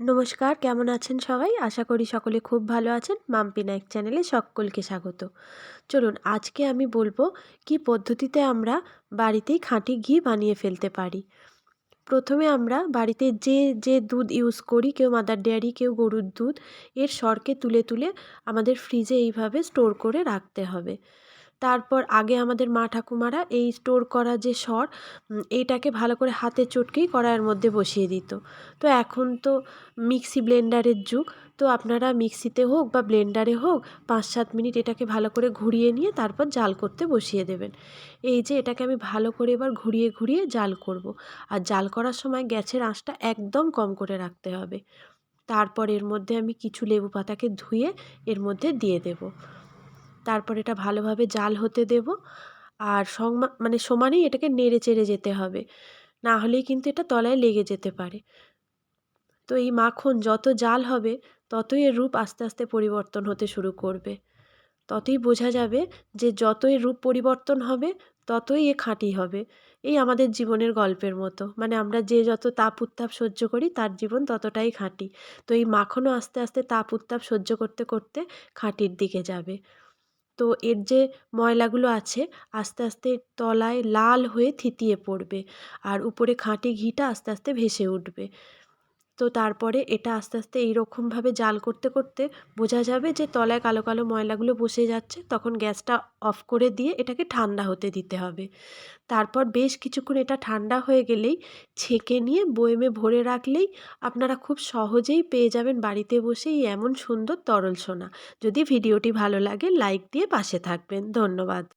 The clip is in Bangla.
নমস্কার, কেমন আছেন সবাই? আশা করি সকলে খুব ভালো আছেন। মাম্পি নায়ক চ্যানেলে সকলকে স্বাগত। চলুন, আজকে আমি বলব কি পদ্ধতিতে আমরা বাড়িতেই খাঁটি ঘি বানিয়ে ফেলতে পারি। প্রথমে আমরা বাড়িতে যে যে দুধ ইউজ করি, কেউ মাদার ডেয়ারি কেউ গরুর দুধ, এর সরকে তুলে তুলে আমাদের ফ্রিজে এইভাবে স্টোর করে রাখতে হবে। তারপর আগে আমাদের মা ঠাকুমারা এই স্টোর করা যে সর এইটাকে ভালো করে হাতে চটকেই কড়াইয়ের মধ্যে বসিয়ে দিত। তো এখন তো মিক্সি ব্লেন্ডারের যুগ, তো আপনারা মিক্সিতে হোক বা ব্লেন্ডারে হোক পাঁচ সাত মিনিট এটাকে ভালো করে ঘুরিয়ে নিয়ে তারপর জাল করতে বসিয়ে দেবেন। এই যে এটাকে আমি ভালো করে এবার ঘুরিয়ে ঘুরিয়ে জাল করব। আর জাল করার সময় গ্যাসের আঁচটা একদম কম করে রাখতে হবে। তারপর এর মধ্যে আমি কিছু লেবু পাতাকে ধুয়ে এর মধ্যে দিয়ে দেবো। তারপর এটা ভালোভাবে জাল হতে দেব। আর সংমা মানে সমানেই এটাকে নেড়ে চেড়ে যেতে হবে। না হলেই কিন্তু এটা তলায় লেগে যেতে পারে। তো এই মাখন যত জাল হবে, ততই এর রূপ আস্তে আস্তে পরিবর্তন হতে শুরু করবে। ততই বোঝা যাবে যে যতই রূপ পরিবর্তন হবে, ততই এ খাঁটি হবে। এই আমাদের জীবনের গল্পের মতো। মানে আমরা যে যত তাপ উত্তাপ সহ্য করি, তার জীবন ততটাই খাঁটি। তো এই মাখনও আস্তে আস্তে তাপ উত্তাপ সহ্য করতে করতে খাঁটির দিকে যাবে। তো এর যে ময়লাগুলো আছে, আস্তে আস্তে তলায় লাল হয়ে থিতিয়ে পড়বে। আর উপরে খাঁটি ঘিটা আস্তে আস্তে ভেসে উঠবে। তো তারপরে এটা আস্তে আস্তে এইরকমভাবে জাল করতে করতে বোঝা যাবে যে তলায় কালো কালো ময়লাগুলো বসে যাচ্ছে। তখন গ্যাসটা অফ করে দিয়ে এটাকে ঠান্ডা হতে দিতে হবে। তারপর বেশ কিছুক্ষণ এটা ঠান্ডা হয়ে গেলেই ছেঁকে নিয়ে বয়েমে ভরে রাখলেই আপনারা খুব সহজেই পেয়ে যাবেন বাড়িতে বসেই এমন সুন্দর তরল সোনা। যদি ভিডিওটি ভালো লাগে, লাইক দিয়ে পাশে থাকবেন। ধন্যবাদ।